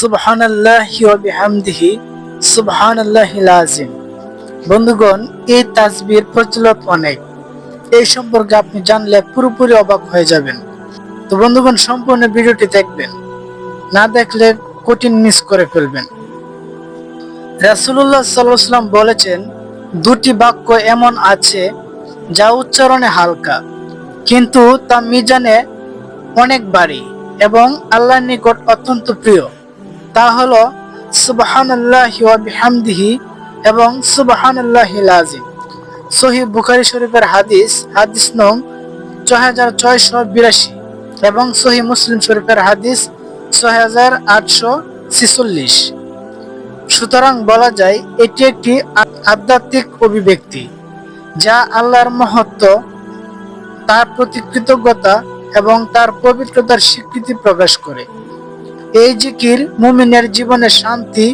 সুবহানাল্লাহি ওয়া বিহামদিহি সুবহানাল্লাহিল আযীম বন্ধুগণ, এই তাসবির প্রচলিত অনেক। এই সম্পর্কে আপনি জানলে পুরোপুরি অবাক হয়ে যাবেন। তো বন্ধুগণ, সম্পূর্ণ ভিডিওটি দেখবেন। না দেখলে কঠিন মিস করে ফেলবেন। রাসূলুল্লাহ ওয়াসাল্লাম বলেছেন, দুটি বাক্য এমন আছে যা উচ্চারণে হালকা, কিন্তু তা মিজানে অনেক বাড়ি এবং আল্লাহর নিকট অত্যন্ত প্রিয়। তা হল সুবহানাল্লাহি ওয়া বিহামদিহি এবং সুবহানাল্লাহিল আযীম সহিহ বুখারী শরীফের হাদিস হাদিস নং 6682 এবং সহিহ মুসলিম শরীফের হাদিস 6846 সুতরাং বলা যায়, এটি একটি আধ্যাত্মিক অভিব্যক্তি যা আল্লাহর মহত্ব, তার প্রতি কৃতজ্ঞতা এবং তার পবিত্রতার স্বীকৃতি প্রকাশ করে। এই জিকির মুমিনের জীবনে শান্তি,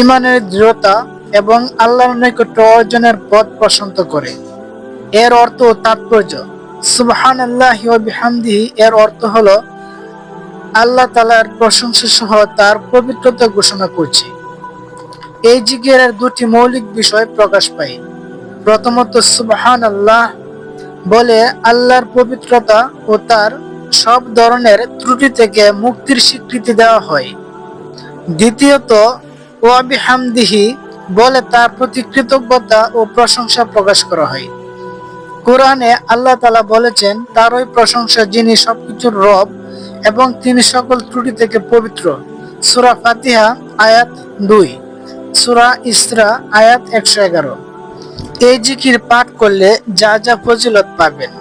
ইমানের দৃঢ়তা এবং আল্লাহর নৈকট্য অর্জনের পথ প্রশান্ত করে। এর অর্থ তাৎপর্য। সুবহান আল্লাহ এর অর্থ হলো, আল্লাহ তালার প্রশংসা সহ তার পবিত্রতা ঘোষণা করছি। এই জিকিরের দুটি মৌলিক বিষয় প্রকাশ পায়। প্রথমত সুবহান আল্লাহ বলে, আল্লাহর পবিত্রতা ও তার সব ধরনের ত্রুটি থেকে মুক্তির স্বীকৃতি দেওয়া হয়। দ্বিতীয়ত, ওয়াবিহামদিহি বলে তার প্রতি কৃতজ্ঞতা ও প্রশংসা প্রকাশ করা হয়। কোরআনে আল্লাহ তালা বলেছেন তারই প্রশংসা যিনি সবকিছুর রব এবং তিনি সকল ত্রুটি থেকে পবিত্র। সুরা ফাতিহা, আয়াত দুই। সুরা ইসরা, আয়াত একশো এগারো। এই জিকির পাঠ করলে যা যা ফজিলত পাবেন।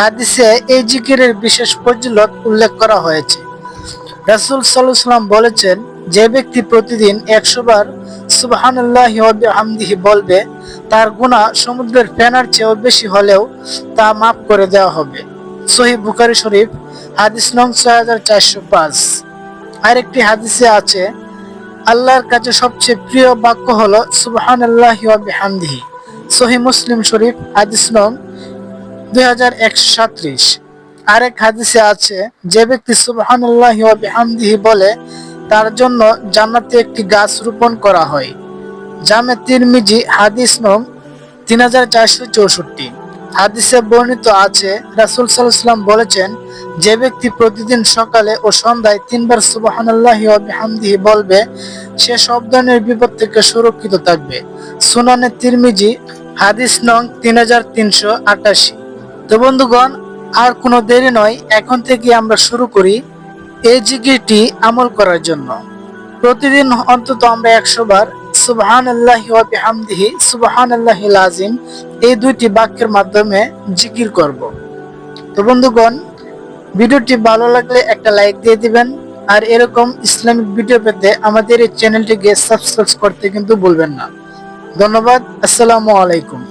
হাদিসে এই জিকিরের বিশেষ ফজিলত উল্লেখ করা হয়েছে। রাসূল সাল্লাম বলেছেন, যে ব্যক্তি প্রতিদিন একশো বার সুবহানাল্লাহি ওয়া বলবে, তার গুনাহ সমুদ্রের ফেনার চেয়েও বেশি হলেও তা মাফ করে দেওয়া হবে। সহিহ বুখারী শরীফ, হাদিস নং ছয় হাজার চারশো পাঁচ। আরেকটি হাদিসে আছে, আল্লাহর কাছে সবচেয়ে প্রিয় বাক্য হলো সুবহানাল্লাহি ওয়া বিহামদিহি। সহি মুসলিম শরীফ, হাদিস নং হাজার একশো আরেক হাদিসে আছে, যে ব্যক্তি সুবহানাল্লাহি বলে, তার জন্য জান্নাতে একটি গাছ রোপণ করা হয়। জামে তিরমিজি হাদিস নং তিন হাজার চারশো চৌষট্টি। হাদিসে বর্ণিত আছে, রাসূল ওয়াসাল্লাম বলেছেন, যে ব্যক্তি প্রতিদিন সকালে ও সন্ধ্যায় তিনবার সুবহানাল্লাহি বলবে, সে সব ধরনের বিপদ থেকে সুরক্ষিত থাকবে। সুনানে তিরমিজি হাদিস নং তিন হাজার তিনশো আটাশি। তো বন্ধুগণ, আর কোনো দেরি নয়, এখন থেকে আমরা শুরু করি এই জিকিরটি আমল করার জন্য। প্রতিদিন অন্তত আমরা একশো বার সুবহান আল্লাহ বিহামদিহি সুবহান আল্লাহিল আজিম এই দুইটি বাক্যের মাধ্যমে জিকির করব। তো বন্ধুগণ, ভিডিওটি ভালো লাগলে একটা লাইক দিয়ে দিবেন, আর এরকম ইসলামিক ভিডিও পেতে আমাদের এই চ্যানেলটিকে সাবস্ক্রাইব করতে কিন্তু ভুলবেন না। ধন্যবাদ, আসসালামু আলাইকুম।